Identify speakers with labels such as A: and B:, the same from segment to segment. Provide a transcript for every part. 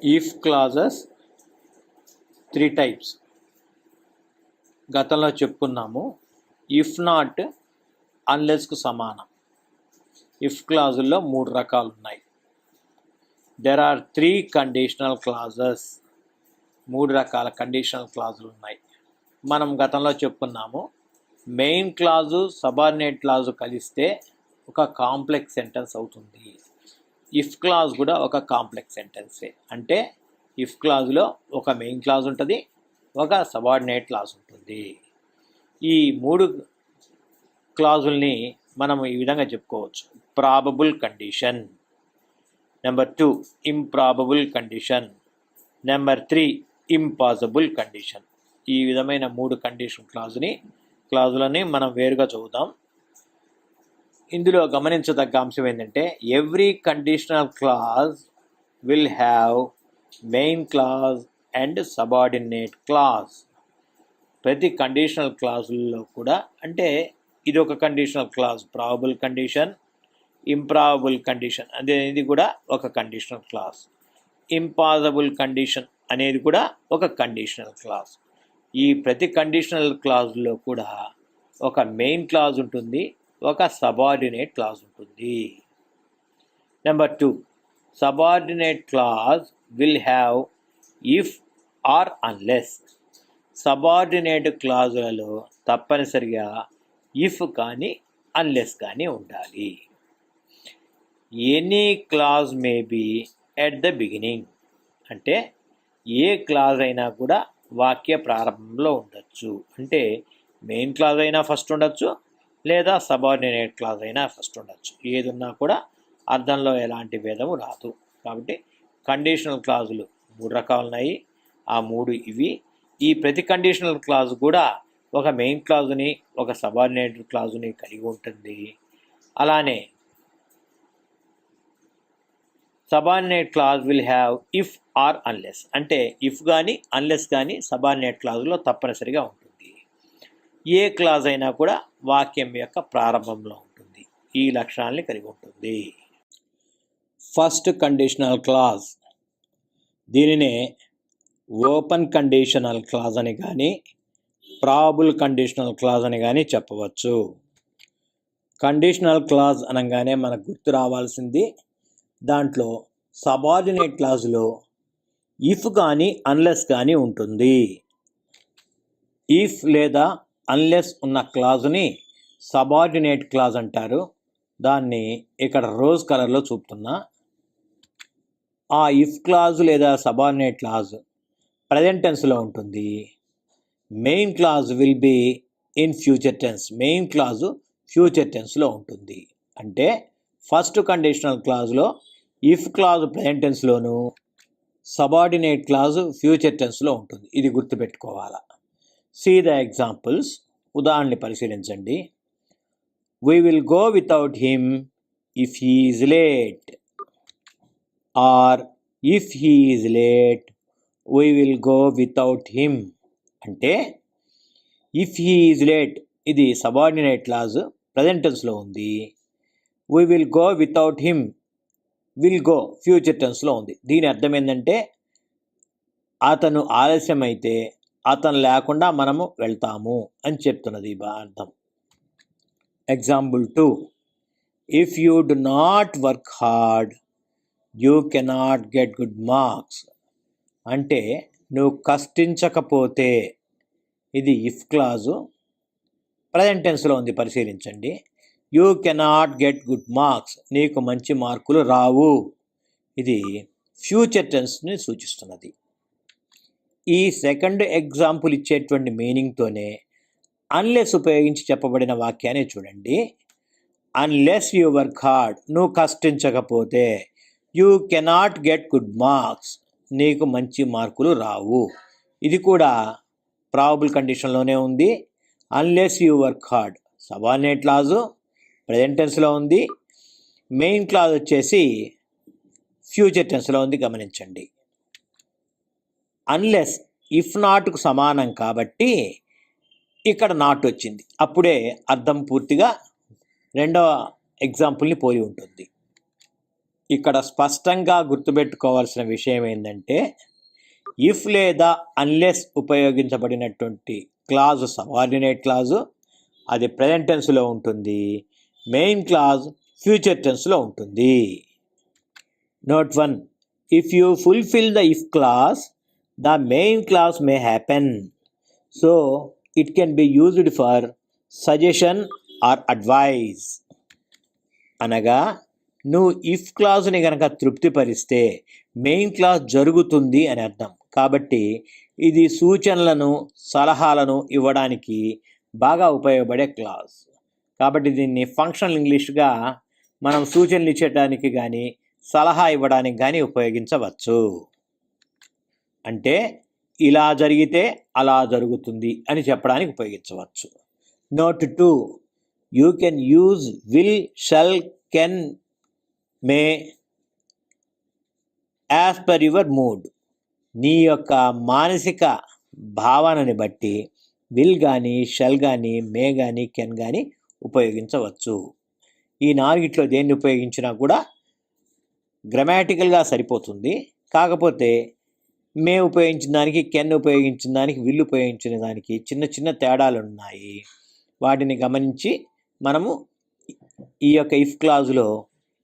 A: If clauses three types గతంలో చెప్పుకున్నాము if not అన్లెస్కు సమానం. ఇఫ్ క్లాజుల్లో మూడు రకాలు ఉన్నాయి there are three conditional clauses మూడు రకాల కండిషనల్ క్లాజులు ఉన్నాయి మనం గతంలో చెప్పుకున్నాము మెయిన్ క్లాజు సబార్డినేట్ క్లాజు కలిస్తే ఒక కాంప్లెక్స్ సెంటెన్స్ అవుతుంది. ఇఫ్ క్లాజ్ కూడా ఒక కాంప్లెక్స్ సెంటెన్సే అంటే ఇఫ్ క్లాజ్లో ఒక మెయిన్ క్లాజ్ ఉంటుంది ఒక సబార్డినేట్ క్లాజ్ ఉంటుంది. ఈ మూడు క్లాజుల్ని మనం ఈ విధంగా చెప్పుకోవచ్చు. Probable condition number two improbable condition number three impossible condition ఈ విధమైన మూడు కండిషన్ క్లాజుని క్లాజులని మనం వేరుగా చదువుతాం. ఇందులో గమనించదగ్గ అంశం ఏంటంటే every conditional clause will have main clause and subordinate clause ప్రతి కండిషనల్ క్లాజుల్లో కూడా అంటే ఇది ఒక conditional clause probable condition improbable condition అనేది కూడా ఒక కండిషనల్ క్లాస్ ఇంపాసిబుల్ కండిషన్ అనేది కూడా ఒక కండిషనల్ క్లాస్ ఈ ప్రతి కండిషనల్ క్లాజ్లో కూడా ఒక మెయిన్ క్లాజ్ ఉంటుంది. ఒక సబార్డినేట్ క్లాజ్ ఉంటుంది. Number two subordinate clause will have if or unless subordinate క్లాజులలో తప్పనిసరిగా ఇఫ్ కానీ అన్లెస్ కానీ ఉండాలి. Any clause may be at the beginning అంటే ఏ క్లాజ్ అయినా కూడా వాక్య ప్రారంభంలో ఉండొచ్చు. అంటే మెయిన్ క్లాజ్ అయినా ఫస్ట్ ఉండొచ్చు లేదా సబార్డినేట్ క్లాజ్ అయినా ఫస్ట్ ఉండొచ్చు. ఏది ఉన్నా కూడా అర్థంలో ఎలాంటి భేదము రాదు. కాబట్టి కండిషనల్ క్లాజులు మూడు రకాలు ఉన్నాయి ఆ మూడు ఇవి. ఈ ప్రతి కండిషనల్ క్లాజ్ కూడా ఒక మెయిన్ క్లాజుని ఒక సబార్డినేట్ క్లాజుని కలిగి ఉంటుంది. అలానే subordinate clause will have if or unless అంటే ఇఫ్ కానీ అన్లెస్ కానీ సబార్డినేట్ క్లాజ్లో తప్పనిసరిగా ఉంటుంది. ఏ క్లాజ్ అయినా కూడా వాక్యం యొక్క ప్రారంభంలో ఉంటుంది. ఈ లక్షణాలని కలిగి ఉంటుంది. ఫస్ట్ కండిషనల్ క్లాజ్ దీనినే ఓపెన్ కండిషనల్ క్లాజ్ అని కానీ ప్రాబుల్ కండిషనల్ క్లాజ్ అని కానీ చెప్పవచ్చు. కండిషనల్ క్లాజ్ అనగానే మనకు గుర్తు రావాల్సింది దాంట్లో సబార్డినేట్ క్లాజ్లో ఇఫ్ కానీ అన్లెస్ కానీ ఉంటుంది. ఇఫ్ లేదా అన్లెస్ ఉన్న క్లాజుని సబార్డినేట్ క్లాజ్ అంటారు. దాన్ని ఇక్కడ రోజ్ కలర్లో చూపుతున్నా. ఆ ఇఫ్ క్లాజ్ లేదా సబార్డినేట్ క్లాజ్ ప్రజెంట్ టెన్స్లో ఉంటుంది. Main clause will be in future tense main clause future టెన్స్లో ఉంటుంది. అంటే ఫస్ట్ కండిషనల్ క్లాజ్లో ఇఫ్ క్లాజ్ ప్రజెంట్ టెన్స్లోను సబార్డినేట్ క్లాజ్ ఫ్యూచర్ టెన్స్లో ఉంటుంది. ఇది గుర్తుపెట్టుకోవాలా. సీ ద ఎగ్జాంపుల్స్ ఉదాహరణని పరిశీలించండి. We will go without him if he is late or if he is late we will go without him అంటే ఇఫ్ హీ ఈజ్ లేట్ ఇది subordinate clause ప్రజెంటెన్స్లో ఉంది. We will go without him will go future టెన్స్లో ఉంది. దీని అర్థం ఏంటంటే అతను ఆలస్యమైతే అతను లేకుండా మనము వెళ్తాము అని చెప్తున్నది అర్థం example two if you do not work hard you cannot get good marks అంటే నువ్వు కష్టించకపోతే ఇది ఇఫ్ క్లాజు ప్రజెంట్ టెన్స్లో ఉంది పరిశీలించండి. You cannot get good marks నీకు మంచి మార్కులు రావు. ఇది ఫ్యూచర్ టెన్స్ని సూచిస్తున్నది. ఈ సెకండ్ ఎగ్జాంపుల్ ఇచ్చేటువంటి మీనింగ్తోనే అన్లెస్ ఉపయోగించి చెప్పబడిన వాక్యాన్ని చూడండి. అన్లెస్ యువర్ వర్క్ హార్డ్ నువ్వు కష్టించకపోతే you cannot get good marks నీకు మంచి మార్కులు రావు. ఇది కూడా ప్రాబుల్ కండిషన్లోనే ఉంది. Unless you work hard subordinate clause present టెన్స్లో ఉంది. మెయిన్ క్లాజ్ వచ్చేసి ఫ్యూచర్ టెన్స్లో ఉంది గమనించండి. అన్లెస్ ఇఫ్ నాట్కు సమానం కాబట్టి ఇక్కడ నాట్ వచ్చింది. అప్పుడే అర్థం పూర్తిగా రెండవ ఎగ్జాంపుల్ని పోలి ఉంటుంది. ఇక్కడ స్పష్టంగా గుర్తుపెట్టుకోవాల్సిన విషయం ఏంటంటే ఇఫ్ లేదా అన్లెస్ ఉపయోగించబడినటువంటి క్లాజు సబార్డినేట్ క్లాజు అది ప్రజెంట్ టెన్స్లో ఉంటుంది. మెయిన్ క్లాజ్ ఫ్యూచర్ టెన్స్లో ఉంటుంది. Note one if you fulfil the if clause the main clause may happen. So it can be used for suggestion or advice. అనగా నువ్వు if క్లాస్ని కనుక తృప్తిపరిస్తే main class జరుగుతుంది అని అర్థం. కాబట్టి ఇది సూచనలను సలహాలను ఇవ్వడానికి బాగా ఉపయోగపడే క్లాస్. కాబట్టి దీన్ని ఫంక్షనల్ ఇంగ్లీష్గా మనం సూచనలు ఇచ్చేటానికి కానీ సలహా ఇవ్వడానికి కానీ ఉపయోగించవచ్చు. అంటే ఇలా జరిగితే అలా జరుగుతుంది అని చెప్పడానికి ఉపయోగించవచ్చు. Note two you can use will shall can may as per your mood నీ యొక్క మానసిక భావనని బట్టి విల్ కానీ షెల్ కానీ మే కానీ కెన్ కానీ ఉపయోగించవచ్చు. ఈ నాలుగిట్లో దేన్ని ఉపయోగించినా కూడా గ్రామాటికల్గా సరిపోతుంది. కాకపోతే మే ఉపయోగించిన దానికి కెన్ ఉపయోగించిన దానికి విల్ ఉపయోగించిన దానికి చిన్న చిన్న తేడాలు ఉన్నాయి వాటిని గమనించి మనము ఈ యొక్క ఇఫ్ క్లాజ్లో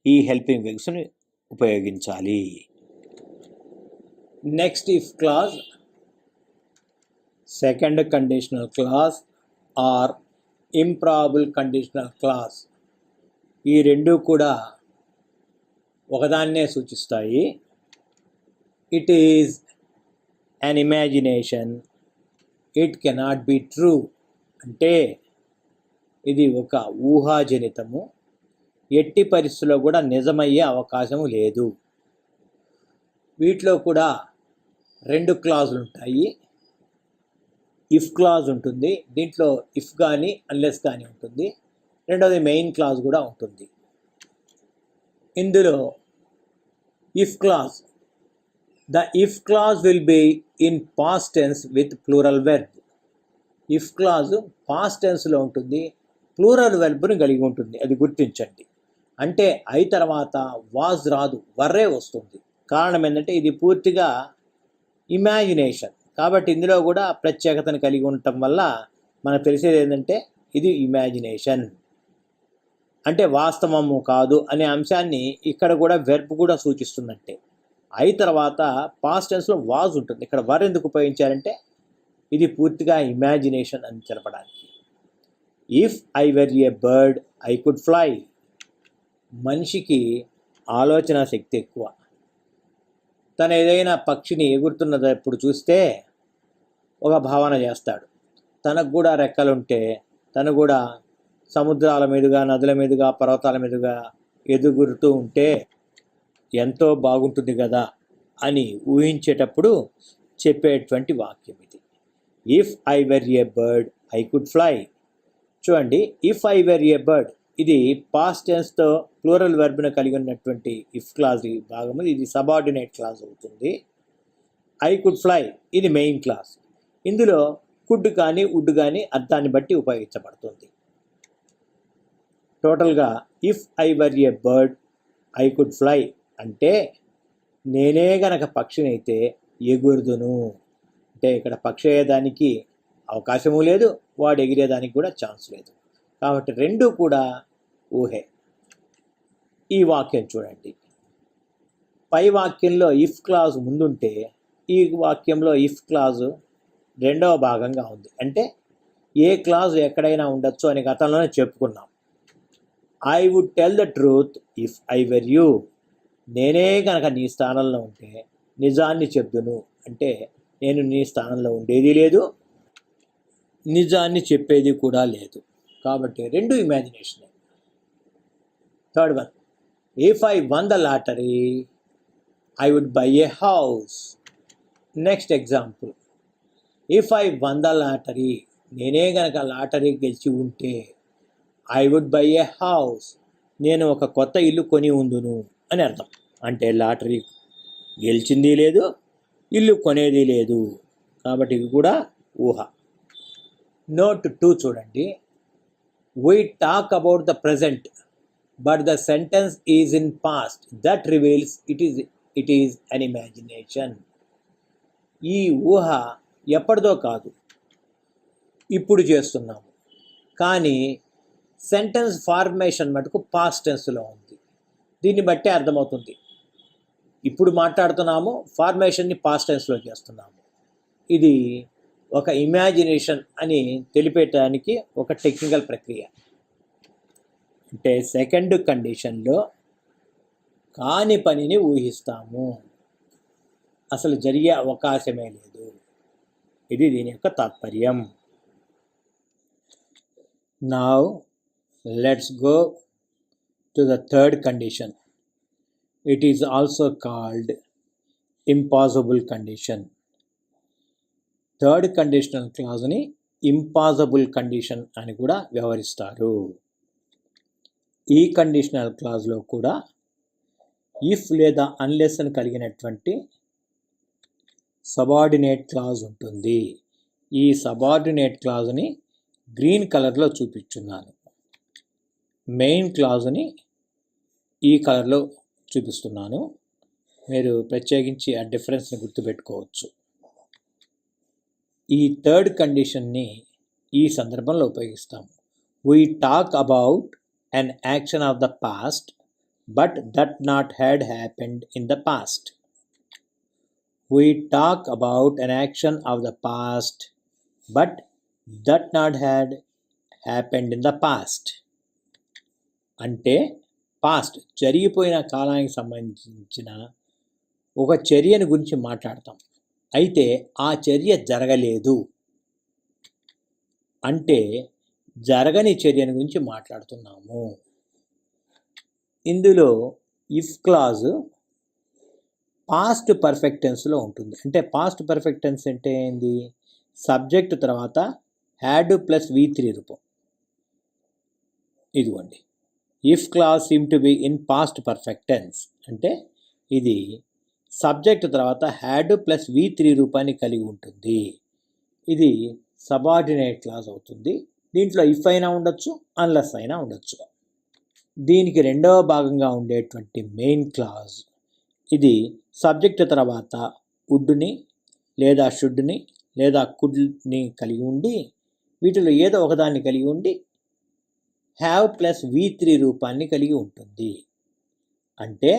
A: ఈ హెల్పింగ్ వెగ్స్ని ఉపయోగించాలి. Next if clause second conditional clause or improbable conditional clause ఈ రెండు కూడా ఒకదాన్నే సూచిస్తాయి. It is an imagination it cannot be true అంటే ఇది ఒక ఊహాజనితము. ఎట్టి పరిస్థితుల్లో కూడా నిజమయ్యే అవకాశము లేదు. వీటిలో కూడా రెండు క్లాజులు ఉంటాయి. ఇఫ్ క్లాజ్ ఉంటుంది. దీంట్లో ఇఫ్ కానీ అన్లెస్ కానీ ఉంటుంది. రెండవది మెయిన్ క్లాజ్ కూడా ఉంటుంది. ఇందులో if clause the if clause will be in past tense with plural verb if clause past టెన్స్లో ఉంటుంది ప్లూరల్ వెర్బ్ని కలిగి ఉంటుంది. అది గుర్తించండి. అంటే ఐ తర్వాత వాజ్ రాదు వర్రే వస్తుంది. కారణం ఏంటంటే ఇది పూర్తిగా ఇమాజినేషన్ కాబట్టి ఇందులో కూడా ప్రత్యేకతను కలిగి ఉండటం వల్ల మనకు తెలిసేది ఏంటంటే ఇది ఇమాజినేషన్ అంటే వాస్తవము కాదు అనే అంశాన్ని ఇక్కడ కూడా వెర్బ్ కూడా సూచిస్తుందంటే. ఐ తర్వాత పాస్ట్ టెన్స్లో వాజ్ ఉంటుంది. ఇక్కడ వర్ ఎందుకు ఉపయోగించారంటే ఇది పూర్తిగా ఇమాజినేషన్ అని తెలపడానికి. If I were a bird I could fly మనిషికి ఆలోచన శక్తి ఎక్కువ. తను ఏదైనా పక్షిని ఎగురుతున్నప్పుడు చూస్తే ఒక భావన చేస్తాడు. తనకు కూడా రెక్కలుంటే తను కూడా సముద్రాల మీదుగా నదుల మీదుగా పర్వతాల మీదుగా ఎదుగురుతూ ఉంటే ఎంతో బాగుంటుంది కదా అని ఊహించేటప్పుడు చెప్పేటువంటి వాక్యం ఇది. If I were a bird I could fly చూడండి if I were a bird ఇది పాస్ట్ టెన్స్తో ప్లూరల్ వెర్బ్ను కలిగి ఉన్నటువంటి ఇఫ్ క్లాజ్ భాగం ఇది సబార్డినేట్ క్లాజ్ అవుతుంది. ఐ కుడ్ ఫ్లై ఇది మెయిన్ క్లాస్ ఇందులో కుడ్ కానీ వుడ్ కానీ అర్థాన్ని బట్టి ఉపయోగించబడుతుంది. టోటల్గా if I were a bird I could fly అంటే నేనే గనక పక్షినైతే ఎగురుదును. అంటే ఇక్కడ పక్షి అయ్యేదానికి అవకాశము లేదు వాడు ఎగిరేదానికి కూడా ఛాన్స్ లేదు. కాబట్టి రెండు కూడా ఊహే. ఈ వాక్యం చూడండి. పై వాక్యంలో ఇఫ్ క్లాజ్ ముందుంటే ఈ వాక్యంలో ఇఫ్ క్లాజ్ రెండవ భాగంగా ఉంది. అంటే ఏ క్లాజ్ ఎక్కడైనా ఉండొచ్చు అని గతంలోనే చెప్పుకున్నాం. I would tell the truth if I were you నేనే కనుక నీ స్థానంలో ఉంటే నిజాన్ని చెప్దును. అంటే నేను నీ స్థానంలో ఉండేది లేదు నిజాన్ని చెప్పేది కూడా లేదు. కాబట్టి రెండు imagination third one if I won the lottery I would buy a house next example if I won the lottery నేనే గనక లాటరీ గెలిచి ఉంటే I would buy a house నేను ఒక కొత్త ఇల్లు కొని ఉందును. అని అర్థం. అంటే లాటరీ గెలిచింది లేదు ఇల్లు కొనేది లేదు. కాబట్టి ఇవి కూడా ఊహ. నోట్ టూ చూడండి. We talk about the present but the sentence is in past that reveals it is it is an imagination ఈ ఊహ ఎప్పటిదో కాదు. ఇప్పుడు చేస్తున్నాము. కానీ సెంటెన్స్ ఫార్మేషన్ మటుకు పాస్ట్ టెన్స్లో ఉంది. దీన్ని బట్టే అర్థమవుతుంది. ఇప్పుడు మాట్లాడుతున్నాము ఫార్మేషన్ని పాస్ట్ టెన్స్లో చేస్తున్నాము. ఇది ఒక ఇమాజినేషన్ అని తెలిపేయటానికి ఒక టెక్నికల్ ప్రక్రియ. అంటే సెకండ్ కండిషన్లో కాని పనిని ఊహిస్తాము. అసలు జరిగే అవకాశమే లేదు. ఇది దీని యొక్క తాత్పర్యం. Now let's go to the third condition it is also called impossible condition third conditional క్లాజ్ని impossible condition అని కూడా వ్యవహరిస్తారు. ఈ కండిషనల్ క్లాజ్లో కూడా ఇఫ్ లేదా అన్లెస్ అని కలిగినటువంటి సబార్డినేట్ క్లాజ్ ఉంటుంది. ఈ సబార్డినేట్ క్లాజ్ని గ్రీన్ కలర్లో చూపించున్నాను మెయిన్ క్లాజ్ని ఈ కలర్లో చూపిస్తున్నాను. మీరు ప్రత్యేకించి ఆ డిఫరెన్స్ని గుర్తుపెట్టుకోవచ్చు. ఈ థర్డ్ కండిషన్ని ఈ సందర్భంలో ఉపయోగిస్తాము we talk about an action of the past but that not had happened in the past we talk about an action of the past but that not had happened in the past అంటే past జరిగిపోయిన కాలానికి సంబంధించిన ఒక చర్యను గురించి మాట్లాడతాం. అయితే ఆ చర్య జరగలేదు. అంటే జరగని చర్యను గురించి మాట్లాడుతున్నాము. ఇందులో ఇఫ్ క్లాజ్ పాస్ట్ పర్ఫెక్టెన్స్లో ఉంటుంది. అంటే పాస్ట్ పర్ఫెక్టెన్స్ అంటే ఏంది? సబ్జెక్ట్ తర్వాత హ్యాడ్ ప్లస్ వి త్రీ రూపం. ఇదిగోండి. If clause seem to be in past perfect tense అంటే ఇది సబ్జెక్ట్ తర్వాత హ్యాడ్ ప్లస్ వి త్రీ రూపాన్ని కలిగి ఉంటుంది. ఇది సబార్డినేట్ క్లాస్ అవుతుంది. దీంట్లో ఇఫ్ అయినా ఉండొచ్చు అన్లెస్ అయినా ఉండొచ్చు. దీనికి రెండవ భాగంగా ఉండేటువంటి మెయిన్ క్లాజ్ ఇది సబ్జెక్ట్ తర్వాత వుడ్ని లేదా షుడ్ని లేదా కుడ్ని కలిగి ఉండి వీటిలో ఏదో ఒకదాన్ని కలిగి ఉండి హ్యావ్ ప్లస్ వి త్రీ రూపాన్ని కలిగి ఉంటుంది. అంటే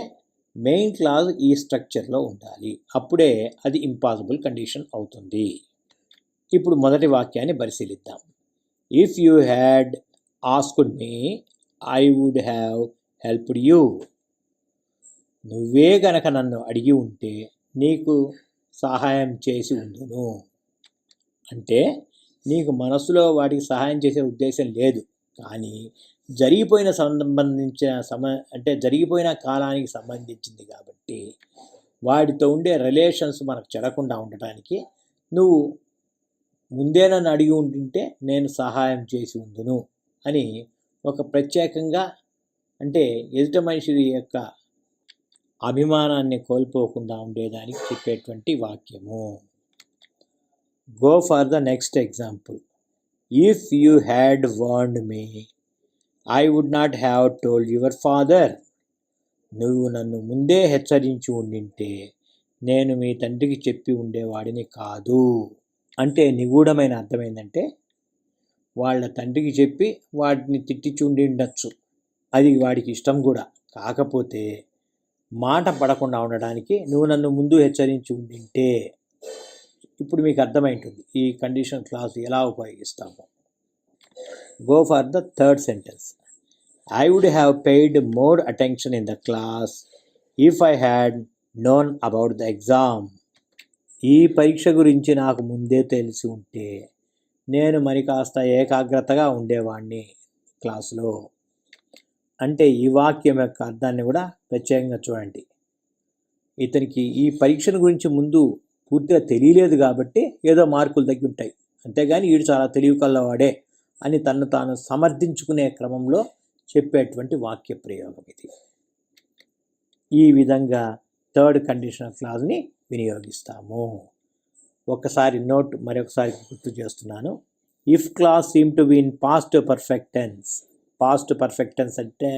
A: మెయిన్ క్లాజ్ ఈ స్ట్రక్చర్లో ఉండాలి. అప్పుడే అది ఇంపాసిబుల్ కండిషన్ అవుతుంది. ఇప్పుడు మొదటి వాక్యాన్ని పరిశీలిద్దాం. If you had asked me I would have helped you నువ్వే గనక నన్ను అడిగి ఉంటే నీకు సహాయం చేసి ఉండును. అంటే నీకు మనసులో వాటికి సహాయం చేసే ఉద్దేశం లేదు. కానీ జరిగిపోయిన సంబంధించిన సమ అంటే జరిగిపోయిన కాలానికి సంబంధించింది కాబట్టి వాటితో ఉండే రిలేషన్స్ మనకు చెడకుండా ఉండటానికి నువ్వు ముందే నన్ను అడిగి ఉంటుంటే నేను సహాయం చేసి ఉందును అని ఒక ప్రత్యేకంగా అంటే ఎదుట మనిషి యొక్క అభిమానాన్ని కోల్పోకుండా ఉండేదానికి చెప్పేటువంటి వాక్యము. Go for the next example if you had warned me I would not have told your father నువ్వు నన్ను ముందే హెచ్చరించి ఉండింటే నేను మీ తండ్రికి చెప్పి ఉండేవాడిని కాదు. అంటే నిగూఢమైన అర్థం ఏంటంటే వాళ్ళ తండ్రికి చెప్పి వాటిని తిట్టించి ఉండొచ్చు అది వాడికి ఇష్టం కూడా. కాకపోతే మాట పడకుండా ఉండడానికి నువ్వు నన్ను ముందు హెచ్చరించి ఉండింటే ఇప్పుడు మీకు అర్థమైంటుంది ఈ కండిషన్ క్లాస్ ఎలా ఉపయోగిస్తాము. Go for the third sentence I would have paid more attention in the class if I had known about the exam ఈ పరీక్ష గురించి నాకు ముందే తెలిసి ఉంటే నేను మరి కాస్త ఏకాగ్రతగా ఉండేవాడిని క్లాసులో. అంటే ఈ వాక్యం యొక్క అర్థాన్ని కూడా ప్రత్యేకంగా చూడండి. ఇతనికి ఈ పరీక్షల గురించి ముందు పూర్తిగా తెలియలేదు కాబట్టి ఏదో మార్కులు తగ్గి ఉంటాయి. అంతేగాని వీడు చాలా తెలివి కలవాడే అని తను తాను సమర్థించుకునే క్రమంలో చెప్పేటువంటి వాక్య ప్రయోగం ఇది. ఈ విధంగా థర్డ్ కండిషనల్ క్లాజ్ని వినియోగిస్తాము. ఒకసారి నోట్ మరొకసారి గుర్తు చేస్తున్నాను. If clause seem to be in past perfect tense past perfect tense అంటే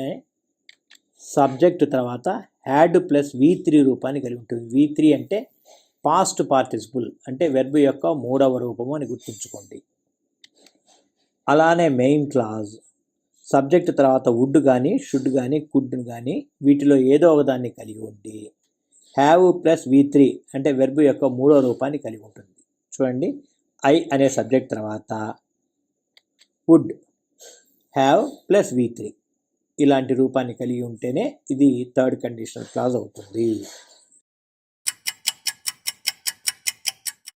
A: సబ్జెక్ట్ తర్వాత హ్యాడ్ ప్లస్ వి త్రీ రూపాన్ని కలిగి ఉంటుంది. వి త్రీ అంటే పాస్ట్ పార్టిసిపుల్ అంటే వెర్బ్ యొక్క మూడవ రూపము అని గుర్తుంచుకోండి. అలానే మెయిన్ క్లాజ్ సబ్జెక్ట్ తర్వాత వుడ్ కానీ షుడ్ కానీ కుడ్ కానీ వీటిలో ఏదో ఒకదాన్ని కలిగి ఉండి హ్యావ్ ప్లస్ వి త్రీ అంటే వెర్బ్ యొక్క మూడో రూపాన్ని కలిగి ఉంటుంది. చూడండి ఐ అనే సబ్జెక్ట్ తర్వాత would have plus V three ఇలాంటి రూపాన్ని కలిగి ఉంటేనే ఇది థర్డ్ కండిషనల్ క్లాజ్ అవుతుంది.